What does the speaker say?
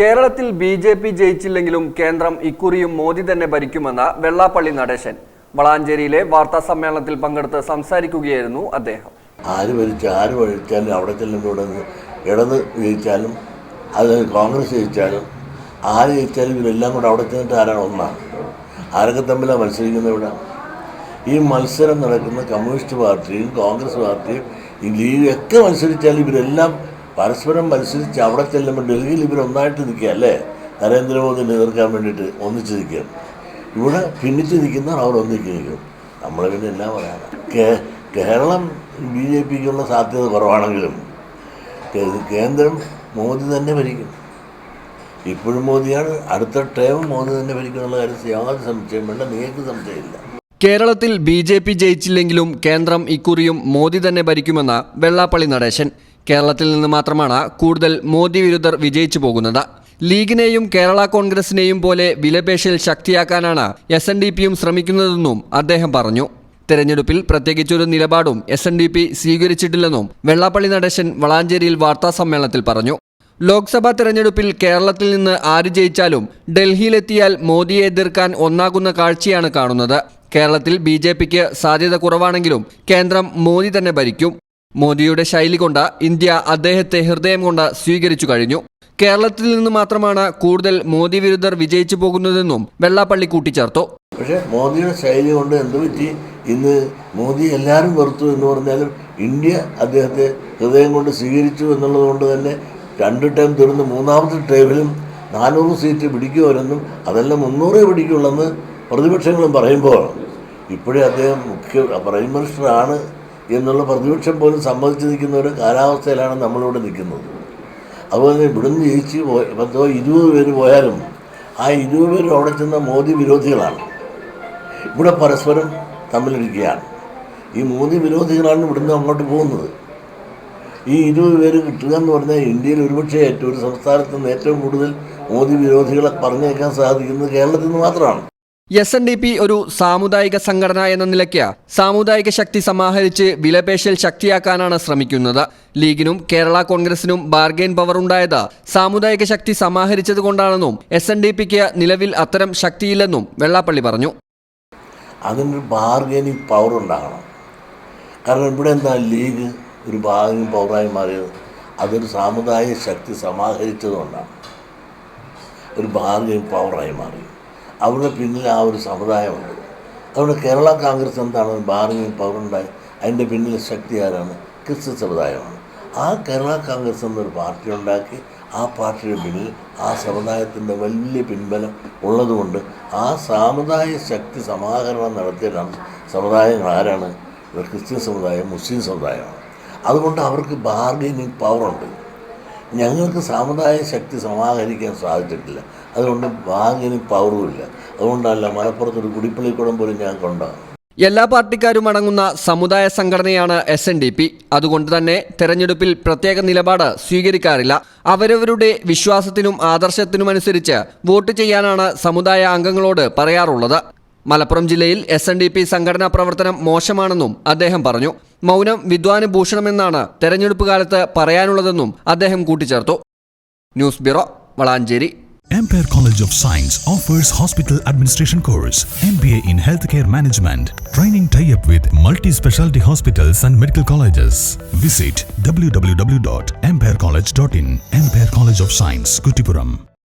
കേരളത്തിൽ B J P ജയിച്ചില്ലെങ്കിലും കേന്ദ്രം ഇക്കുറിയും മോദി തന്നെ ഭരിക്കുമെന്ന് വെള്ളാപ്പള്ളി നടേശൻ. വളാഞ്ചേരിയിലെ വാർത്താ സമ്മേളനത്തിൽ പങ്കെടുത്ത് സംസാരിക്കുകയായിരുന്നു അദ്ദേഹം. ആര് ഭരിച്ച ആര് ഭരിച്ചാലും അവിടെ ചെല്ലുമ്പോൾ ഇടത് ജയിച്ചാലും അത് കോൺഗ്രസ് ജയിച്ചാലും ആര് ജയിച്ചാലും ഇവരെല്ലാം കൂടെ അവിടെ ചെന്നിട്ട് ആരാണ് ഒന്നാണ്. ആരൊക്കെ തമ്മിലാണ് മത്സരിക്കുന്നത് ഇവിടെ? ഈ മത്സരം നടക്കുന്ന കമ്മ്യൂണിസ്റ്റ് പാർട്ടിയും കോൺഗ്രസ് പാർട്ടിയും ഈ ലീഗ് ഒക്കെ മത്സരിച്ചാലും ഇവരെല്ലാം പരസ്പരം മത്സരിച്ച് അവിടെ ചെല്ലുമ്പോൾ ഡൽഹിയിൽ ഇവർ ഒന്നായിട്ട് നിൽക്കുക അല്ലേ? നരേന്ദ്രമോദിനെ എതിർക്കാൻ വേണ്ടിയിട്ട് ഒന്നിച്ച് നിൽക്കുക ഇവിടെ ഭിന്നിച്ച് നിൽക്കുന്നവർ അവർ ഒന്നിച്ച് നിൽക്കും നമ്മൾ പിന്നെ എന്നാ പറയാം കേരളം ബി ജെ പിക്കുള്ള സാധ്യത കുറവാണെങ്കിലും കേന്ദ്രം മോദി തന്നെ ഭരിക്കും. ഇപ്പോഴും മോദിയാണ് അടുത്ത ടേം മോദി തന്നെ ഭരിക്കുന്നുള്ള കാര്യത്തിൽ യാതൊരു സംശയം വേണ്ട നിങ്ങൾക്ക് സംശയമില്ല. കേരളത്തിൽ ബി ജെ പി ജയിച്ചില്ലെങ്കിലും കേന്ദ്രം ഇക്കുറിയും മോദി തന്നെ ഭരിക്കുമെന്ന വെള്ളാപ്പള്ളി നടേശൻ. കേരളത്തിൽ നിന്ന് മാത്രമാണ് കൂടുതൽ മോദി വിരുദ്ധർ വിജയിച്ചു പോകുന്നത്. ലീഗിനെയും കേരള കോൺഗ്രസിനെയും പോലെ വിലപേശൽ ശക്തിയാക്കാനാണ് എസ് എൻ ഡി പിയും ശ്രമിക്കുന്നതെന്നും അദ്ദേഹം പറഞ്ഞു. തെരഞ്ഞെടുപ്പിൽ പ്രത്യേകിച്ചൊരു നിലപാടും എസ് എൻ ഡി പി സ്വീകരിച്ചിട്ടില്ലെന്നും വെള്ളാപ്പള്ളി നടേശൻ വളാഞ്ചേരിയിൽ വാർത്താസമ്മേളനത്തിൽ പറഞ്ഞു. ലോക്സഭാ തെരഞ്ഞെടുപ്പിൽ കേരളത്തിൽ നിന്ന് ആര് ജയിച്ചാലും ഡൽഹിയിലെത്തിയാൽ മോദിയെ എതിർക്കാൻ ഒന്നാകുന്ന കാഴ്ചയാണ് കാണുന്നത്. കേരളത്തിൽ ബി സാധ്യത കുറവാണെങ്കിലും കേന്ദ്രം മോദി തന്നെ ഭരിക്കും. മോദിയുടെ ശൈലി കൊണ്ട് ഇന്ത്യ അദ്ദേഹത്തെ ഹൃദയം കൊണ്ട് സ്വീകരിച്ചു കഴിഞ്ഞു. കേരളത്തിൽ നിന്ന് മാത്രമാണ് കൂടുതൽ മോദി വിരുദ്ധർ വിജയിച്ചു പോകുന്നതെന്നും വെള്ളാപ്പള്ളി കൂട്ടിച്ചേർത്തു. പക്ഷേ മോദിയുടെ ശൈലി കൊണ്ട് എന്ത് പറ്റി? ഇന്ന് മോദി എല്ലാവരും വെറുത്തു എന്ന് പറഞ്ഞാലും ഇന്ത്യ അദ്ദേഹത്തെ ഹൃദയം കൊണ്ട് സ്വീകരിച്ചു എന്നുള്ളത് കൊണ്ട് തന്നെ രണ്ട് ടൈം തീർന്ന് മൂന്നാമത്തെ ടൈമിലും നാനൂറ് സീറ്റ് പിടിക്കുമവരെന്നും അതെല്ലാം മുന്നൂറേ പിടിക്കുള്ളെന്ന് പ്രതിപക്ഷങ്ങളും പറയുമ്പോൾ ഇപ്പോഴേ അദ്ദേഹം മുഖ്യ പ്രൈം മിനിസ്റ്റർ ആണ് എന്നുള്ള പ്രതിപക്ഷം പോലും സമ്മതിച്ച് നിൽക്കുന്ന ഒരു കാലാവസ്ഥയിലാണ് നമ്മളിവിടെ നിൽക്കുന്നത്. അതുപോലെ ഇവിടുന്ന് ജയിച്ച് പത്തോ ഇരുപത് പേര് പോയാലും ആ ഇരുപത് പേര് അവിടെ ചെന്ന മോദി വിരോധികളാണ്. ഇവിടെ പരസ്പരം തമ്മിലിരിക്കുകയാണ്. ഈ മോദി വിരോധികളാണ് ഇവിടുന്ന് അങ്ങോട്ട് പോകുന്നത്. ഈ ഇരുപത് പേര് കിട്ടുക എന്ന് പറഞ്ഞാൽ ഇന്ത്യയിൽ ഒരുപക്ഷെ ഏറ്റവും ഒരു സംസ്ഥാനത്ത് നിന്ന് ഏറ്റവും കൂടുതൽ മോദി വിരോധികളെ പറഞ്ഞേക്കാൻ സാധിക്കുന്നത് കേരളത്തിൽ നിന്ന് മാത്രമാണ്. എസ് എൻ ഡി പി ഒരു സാമുദായിക സംഘടന എന്ന നിലയ്ക്ക് സാമുദായിക ശക്തി സമാഹരിച്ച് വിലപേശൽ ശക്തിയാക്കാനാണ് ശ്രമിക്കുന്നത്. ലീഗിനും കേരള കോൺഗ്രസിനും ബാർഗെയിൻ പവർ ഉണ്ടായത് സാമുദായിക ശക്തി സമാഹരിച്ചത് കൊണ്ടാണെന്നും എസ് എൻ ഡി പിക്ക് നിലവിൽ അത്തരം ശക്തിയില്ലെന്നും വെള്ളാപ്പള്ളി പറഞ്ഞു. അതിനൊരു ബാർഗൈനിങ് പവർ ഉണ്ടാകണം. കാരണം ഇവിടെ എന്താ ലീഗ് ഒരു ബാർഗെയിൻ പവറായി മാറിയത്? അതൊരു സാമുദായിക ശക്തി സമാഹരിച്ചതുകൊണ്ടാണ്. ഒരു ബാർഗെയിൻ പവറായി മാറി. അവിടെ പിന്നിൽ ആ ഒരു സമുദായമുണ്ട്. അതുകൊണ്ട് കേരള കോൺഗ്രസ് എന്താണ് പവറുണ്ടായി പവർ ഉണ്ടായി അതിന്റെ പിന്നിൽ ശക്തി ആരാണ്? ക്രിസ്ത്യൻ സമുദായമാണ്. ആ കേരള കോൺഗ്രസ് എന്നൊരു പാർട്ടി ഉണ്ടാക്കി ആ പാർട്ടിയുടെ പിന്നിൽ ആ സമുദായത്തിന്റെ വലിയ പിൻബലം ഉള്ളതുകൊണ്ട് ആ സാമുദായ ശക്തി സമാഹരണം നടത്തിയതാണ് സമുദായങ്ങൾ ആരാണ്? ക്രിസ്ത്യൻ സമുദായം മുസ്ലിം സമുദായമാണ്. അതുകൊണ്ട് അവർക്ക് ബാർഗൈനിങ് പവറുണ്ട് ഞങ്ങൾക്ക് സാമുദായ ശക്തി സമാഹരിക്കാൻ സാധിച്ചിട്ടില്ല. അതുകൊണ്ട് ഭാഗ്യന് ഇല്ല അതുകൊണ്ടല്ല മലപ്പുറത്തൊരു കുടിപ്പള്ളിക്കുടം പോലും ഞങ്ങൾക്കുണ്ടാകും എല്ലാ പാർട്ടിക്കാരും അടങ്ങുന്ന സമുദായ സംഘടനയാണ് എസ് എൻ ഡി പി അതുകൊണ്ട് തന്നെ തെരഞ്ഞെടുപ്പിൽ പ്രത്യേക നിലപാട് സ്വീകരിക്കാറില്ല. അവരവരുടെ വിശ്വാസത്തിനും ആദർശത്തിനുമനുസരിച്ച് വോട്ട് ചെയ്യാനാണ് സമുദായ അംഗങ്ങളോട് പറയാറുള്ളത്. മലപ്പുറം ജില്ലയിൽ എസ് എൻ ഡി പി സംഘടനാ പ്രവർത്തനം മോശമാണെന്നും അദ്ദേഹം പറഞ്ഞു മൗനം വിദ്വാന് ഭൂഷണമെന്നാണ് തെരഞ്ഞെടുപ്പ് കാലത്ത് പറയാനുള്ളതെന്നും അദ്ദേഹം കൂട്ടിച്ചേർത്തു news bureau Valanchery Empire College of Science offers hospital administration course, MBA in healthcare management, training tie-up with multi-specialty hospitals and medical colleges. Visit www.empirecollege.in, Empire College of Science, Kutipuram.